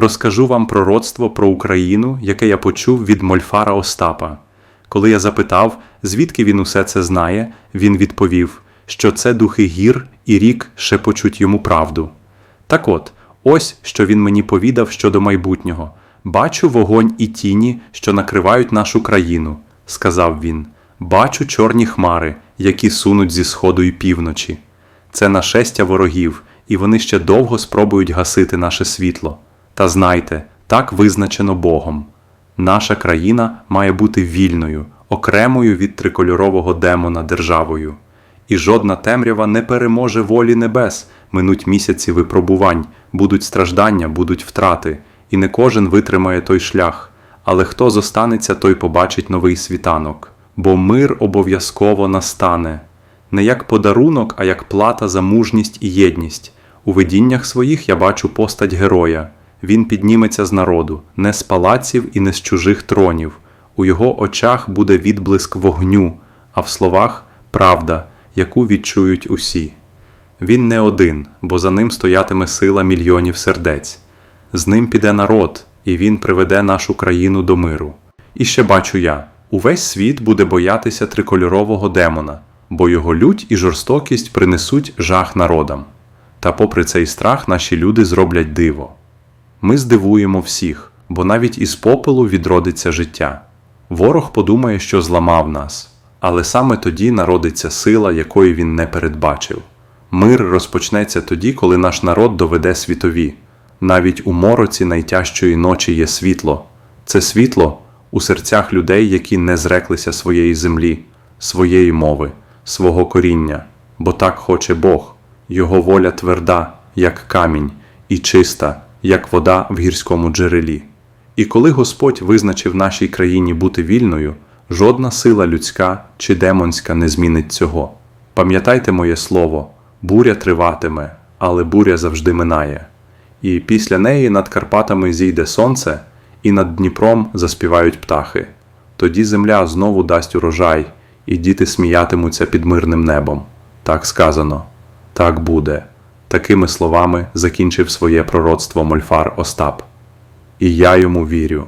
Розкажу вам пророцтво про Україну, яке я почув від Мольфара Остапа. Коли я запитав, звідки він усе це знає, він відповів, що це духи гір і рік шепочуть йому правду. Так от, ось що він мені повідав щодо майбутнього. Бачу вогонь і тіні, що накривають нашу країну, сказав він. Бачу чорні хмари, які сунуть зі сходу і півночі. Це нашестя ворогів, і вони ще довго спробують гасити наше світло. Та знайте, так визначено Богом. Наша країна має бути вільною, окремою від трикольорового демона державою. І жодна темрява не переможе волі небес, минуть місяці випробувань, будуть страждання, будуть втрати, і не кожен витримає той шлях. Але хто зостанеться, той побачить новий світанок. Бо мир обов'язково настане не як подарунок, а як плата за мужність і єдність. У видіннях своїх я бачу постать героя. Він підніметься з народу, не з палаців і не з чужих тронів. У його очах буде відблиск вогню, а в словах правда, яку відчують усі. Він не один, бо за ним стоятиме сила мільйонів сердець. З ним піде народ, і він приведе нашу країну до миру. І ще бачу я: увесь світ буде боятися трикольорового демона, бо його лють і жорстокість принесуть жах народам. Та попри цей страх наші люди зроблять диво. Ми здивуємо всіх, бо навіть із попелу відродиться життя. Ворог подумає, що зламав нас, але саме тоді народиться сила, якої він не передбачив. Мир розпочнеться тоді, коли наш народ доведе світові. Навіть у мороці найтяжчої ночі є світло. Це світло у серцях людей, які не зреклися своєї землі, своєї мови, свого коріння, бо так хоче Бог. Його воля тверда, як камінь, і чиста, як вода в гірському джерелі. І коли Господь визначив нашій країні бути вільною, жодна сила людська чи демонська не змінить цього. Пам'ятайте моє слово, буря триватиме, але буря завжди минає. І після неї над Карпатами зійде сонце, і над Дніпром заспівають птахи. Тоді земля знову дасть урожай, і діти сміятимуться під мирним небом. Так сказано, так буде. Такими словами закінчив своє пророцтво Мольфар Остап. І я йому вірю.